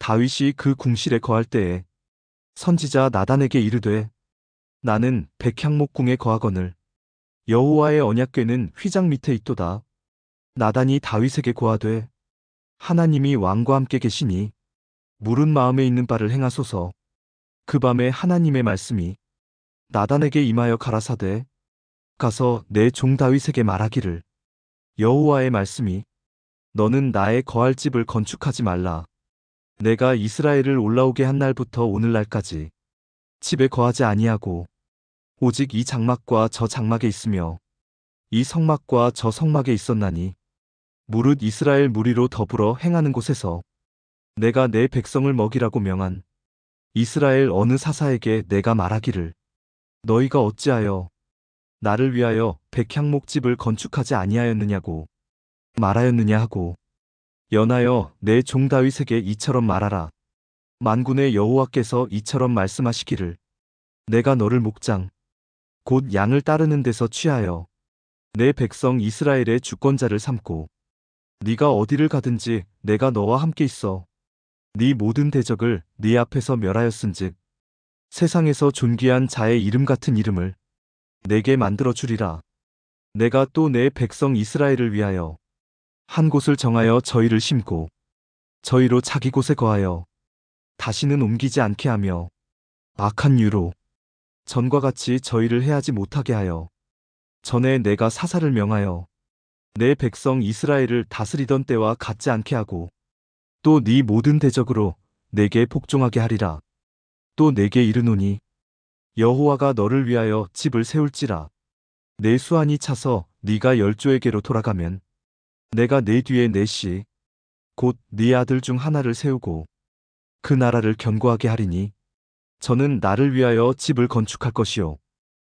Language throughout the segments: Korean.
다윗이 그 궁실에 거할 때에 선지자 나단에게 이르되 나는 백향목궁에 거하거늘 여호와의 언약궤는 휘장 밑에 있도다. 나단이 다윗에게 고하되 하나님이 왕과 함께 계시니 물은 마음에 있는 바를 행하소서. 그 밤에 하나님의 말씀이 나단에게 임하여 가라사대 가서 내 종 다윗에게 말하기를 여호와의 말씀이 너는 나의 거할 집을 건축하지 말라. 내가 이스라엘을 올라오게 한 날부터 오늘날까지 집에 거하지 아니하고 오직 이 장막과 저 장막에 있으며 이 성막과 저 성막에 있었나니 무릇 이스라엘 무리로 더불어 행하는 곳에서 내가 내 백성을 먹이라고 명한 이스라엘 어느 사사에게 내가 말하기를 너희가 어찌하여 나를 위하여 백향목집을 건축하지 아니하였느냐고 말하였느냐 하고 연하여 내 종 다윗에게 이처럼 말하라. 만군의 여호와께서 이처럼 말씀하시기를 내가 너를 목장 곧 양을 따르는 데서 취하여 내 백성 이스라엘의 주권자를 삼고 네가 어디를 가든지 내가 너와 함께 있어 네 모든 대적을 네 앞에서 멸하였은즉 세상에서 존귀한 자의 이름 같은 이름을 내게 만들어 주리라. 내가 또 내 백성 이스라엘을 위하여 한 곳을 정하여 저희를 심고 저희로 자기 곳에 거하여 다시는 옮기지 않게 하며 악한 유로 전과 같이 저희를 해하지 못하게 하여 전에 내가 사사를 명하여 내 백성 이스라엘을 다스리던 때와 같지 않게 하고 또 네 모든 대적으로 내게 복종하게 하리라. 또 내게 이르노니 여호와가 너를 위하여 집을 세울지라. 내 수완이 차서 네가 열조에게로 돌아가면 내가 내 뒤에 넷이 곧네 아들 중 하나를 세우고 그 나라를 견고하게 하리니 저는 나를 위하여 집을 건축할 것이요.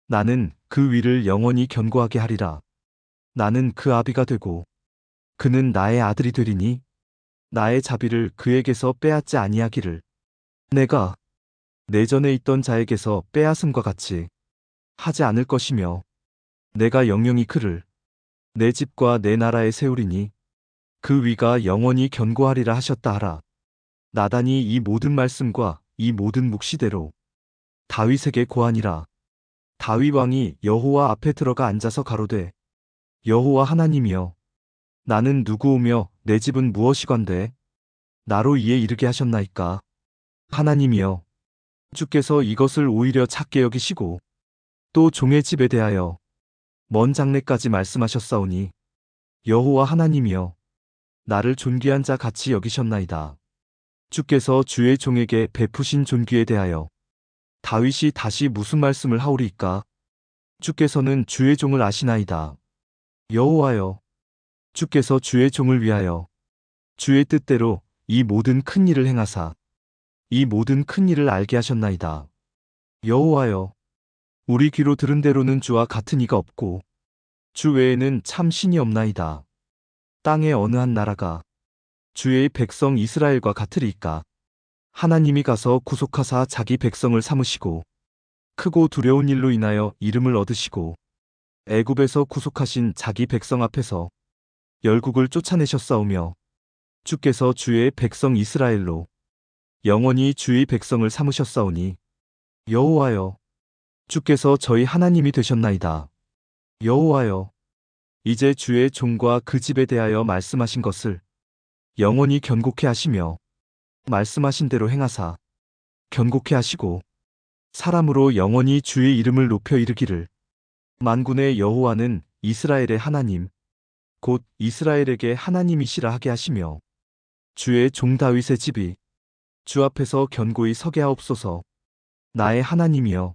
나는 그 위를 영원히 견고하게 하리라. 나는 그 아비가 되고 그는 나의 아들이 되리니 나의 자비를 그에게서 빼앗지 아니하기를. 내가 내전에 있던 자에게서 빼앗음과 같이 하지 않을 것이며 내가 영영이 그를 내 집과 내 나라에 세우리니 그 위가 영원히 견고하리라 하셨다 하라. 나단이 이 모든 말씀과 이 모든 묵시대로 다윗에게 고하니라. 다윗 왕이 여호와 앞에 들어가 앉아서 가로되 여호와 하나님이여 나는 누구오며 내 집은 무엇이건데 나로 이에 이르게 하셨나이까 하나님이여 주께서 이것을 오히려 작게 여기시고 또 종의 집에 대하여 먼 장래까지 말씀하셨사오니 여호와 하나님이여 나를 존귀한 자 같이 여기셨나이다. 주께서 주의 종에게 베푸신 존귀에 대하여 다윗이 다시 무슨 말씀을 하오리이까? 주께서는 주의 종을 아시나이다. 여호와여 주께서 주의 종을 위하여 주의 뜻대로 이 모든 큰 일을 행하사 이 모든 큰 일을 알게 하셨나이다. 여호와여 우리 귀로 들은 대로는 주와 같은 이가 없고 주 외에는 참 신이 없나이다. 땅의 어느 한 나라가 주의 백성 이스라엘과 같으리이까 하나님이 가서 구속하사 자기 백성을 삼으시고 크고 두려운 일로 인하여 이름을 얻으시고 애굽에서 구속하신 자기 백성 앞에서 열국을 쫓아내셨사오며 주께서 주의 백성 이스라엘로 영원히 주의 백성을 삼으셨사오니 여호와여 주께서 저희 하나님이 되셨나이다. 여호와여 이제 주의 종과 그 집에 대하여 말씀하신 것을 영원히 견고케 하시며 말씀하신 대로 행하사 견고케 하시고 사람으로 영원히 주의 이름을 높여 이르기를 만군의 여호와는 이스라엘의 하나님 곧 이스라엘에게 하나님이시라 하게 하시며 주의 종 다윗의 집이 주 앞에서 견고히 서게 하옵소서 나의 하나님이여